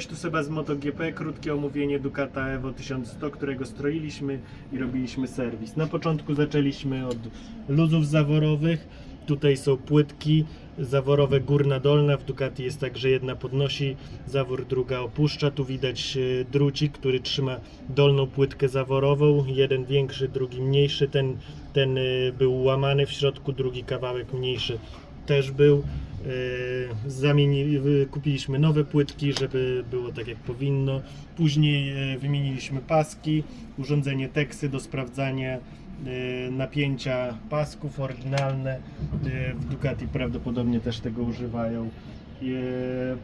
Cześć, tu Seba z MotoGP, krótkie omówienie Ducata Evo 1100, którego stroiliśmy i robiliśmy serwis. Na początku zaczęliśmy od luzów zaworowych. Tutaj są płytki zaworowe górna dolna. W Ducati jest tak, że jedna podnosi zawór, druga opuszcza. Tu widać e, drucik, który trzyma dolną płytkę zaworową. Jeden większy, drugi mniejszy. Ten, ten e, był łamany w środku, drugi kawałek mniejszy też był. E, Zamienili, kupiliśmy nowe płytki, żeby było tak jak powinno. Później e, wymieniliśmy paski, urządzenie Teksy do sprawdzania e, napięcia pasków oryginalne. E, W Ducati prawdopodobnie też tego używają.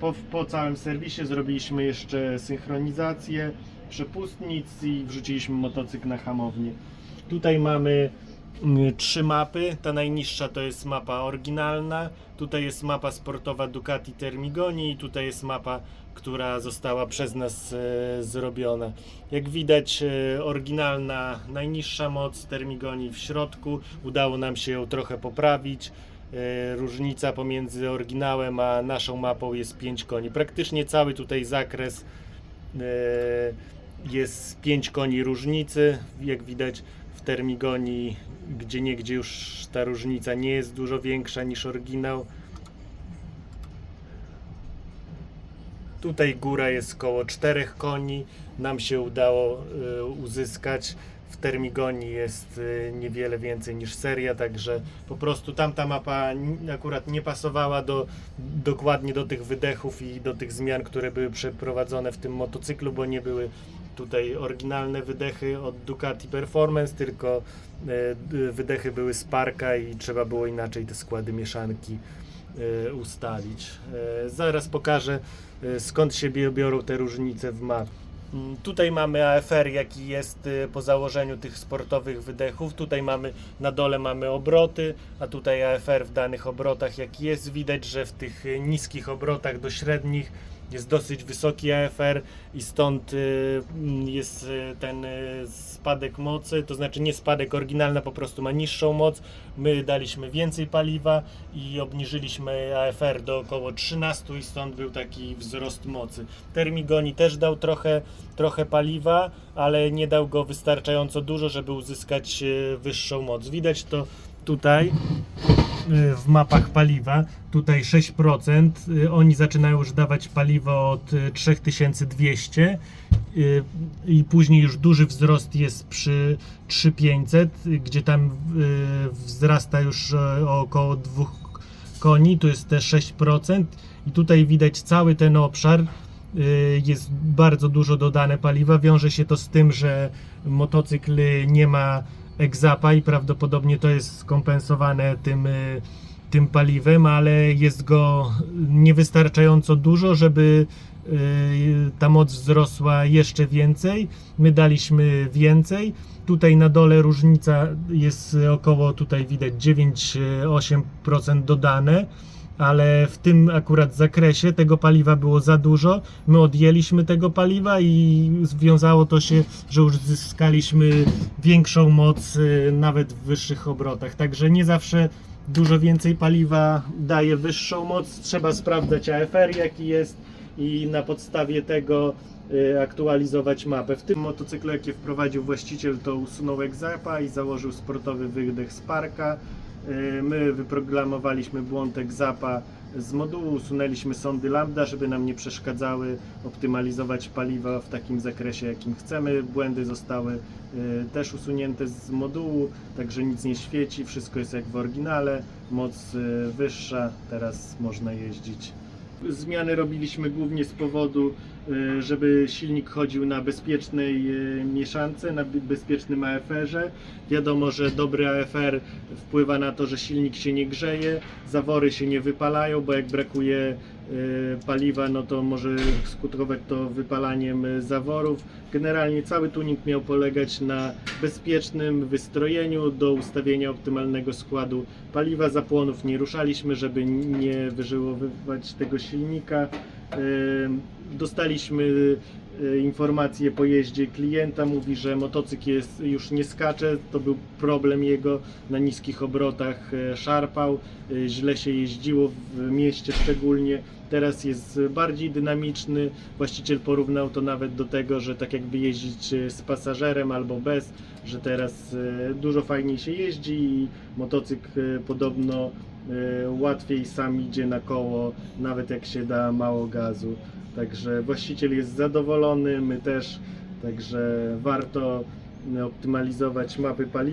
Po, po całym serwisie zrobiliśmy jeszcze synchronizację przepustnic i wrzuciliśmy motocykl na hamownię. Tutaj mamy trzy mapy. Ta najniższa to jest mapa oryginalna. Tutaj jest mapa sportowa Ducati Termigoni i tutaj jest mapa, która została przez nas e, zrobiona. Jak widać, e, oryginalna najniższa moc Termigoni w środku. Udało nam się ją trochę poprawić. E, Różnica pomiędzy oryginałem a naszą mapą jest 5 koni. Praktycznie cały tutaj zakres e, jest 5 koni różnicy. Jak widać Termigoni, gdzie niegdzie już ta różnica nie jest dużo większa niż oryginał. Tutaj góra jest koło 4 koni. Nam się udało e, uzyskać. W Termigoni jest e, niewiele więcej niż seria, także po prostu tamta mapa akurat nie pasowała do, dokładnie do tych wydechów i do tych zmian, które były przeprowadzone w tym motocyklu, bo nie były tutaj oryginalne wydechy od Ducati Performance, tylko e, wydechy były z parka i trzeba było inaczej te składy mieszanki e, ustalić. E, Zaraz pokażę skąd się biorą te różnice w mapie. Mm, Tutaj mamy AFR, jaki jest po założeniu tych sportowych wydechów. Tutaj mamy na dole mamy obroty, a tutaj AFR w danych obrotach jaki jest. Widać, że w tych niskich obrotach do średnich jest dosyć wysoki AFR i stąd y, mm, jest y, ten y, spadek mocy, to znaczy nie spadek, oryginalna po prostu ma niższą moc. My daliśmy więcej paliwa i obniżyliśmy AFR do około 13 i stąd był taki wzrost mocy. Termigoni też dał trochę, trochę paliwa, ale nie dał go wystarczająco dużo, żeby uzyskać wyższą moc. Widać to tutaj w mapach paliwa. Tutaj 6%. e, Oni zaczynają już dawać paliwo od e, 3200 e, i później już duży wzrost jest przy 3500, e, gdzie tam wzrasta już o około 2 koni, tu jest te 6% i tutaj widać cały ten obszar y, jest bardzo dużo dodane paliwa. Wiąże się to z tym, że motocykl nie ma egzapa i prawdopodobnie to jest skompensowane tym, y, tym paliwem, ale jest go niewystarczająco dużo, żeby y, ta moc wzrosła jeszcze więcej. My daliśmy więcej. Tutaj na dole różnica jest około, tutaj widać 9-8% dodane, ale w tym akurat zakresie tego paliwa było za dużo. My odjęliśmy tego paliwa i związało to się, że uzyskaliśmy większą moc y, nawet w wyższych obrotach. Także nie zawsze dużo więcej paliwa daje wyższą moc. Trzeba sprawdzać AFR jaki jest i na podstawie tego y, aktualizować mapę. W tym motocyklu, jaki wprowadził właściciel, to usunął egzapa i założył sportowy wydech z parka. Y, My wyprogramowaliśmy błąd egzapa z modułu, usunęliśmy sondy lambda, żeby nam nie przeszkadzały optymalizować paliwa w takim zakresie, jakim chcemy. Błędy zostały y, też usunięte z modułu, także nic nie świeci, wszystko jest jak w oryginale, moc y, wyższa, teraz można jeździć. Zmiany robiliśmy głównie z powodu, y, żeby silnik chodził na bezpiecznej y, mieszance, na be- bezpiecznym AFR-ze. Wiadomo, że dobry AFR wpływa na to, że silnik się nie grzeje, zawory się nie wypalają, bo jak brakuje paliwa, no to może skutkować to wypalaniem y, zaworów. Generalnie cały tuning miał polegać na bezpiecznym wystrojeniu do ustawienia optymalnego składu paliwa. Zapłonów nie ruszaliśmy, żeby nie wyżyłowywać tego silnika. Ym, Dostaliśmy y, informacje po jeździe klienta. Mówi, że motocykl jest, już nie skacze. To był problem jego na niskich obrotach. y, Szarpał, y, źle się jeździło w mieście szczególnie. Teraz jest bardziej dynamiczny. Właściciel porównał to nawet do tego, że tak jakby jeździć y, z pasażerem albo bez, że teraz y, dużo fajniej się jeździ i motocykl y, podobno y, łatwiej sam idzie na koło, nawet jak się da mało gazu. Także właściciel jest zadowolony, my też. Także warto optymalizować mapy paliwa.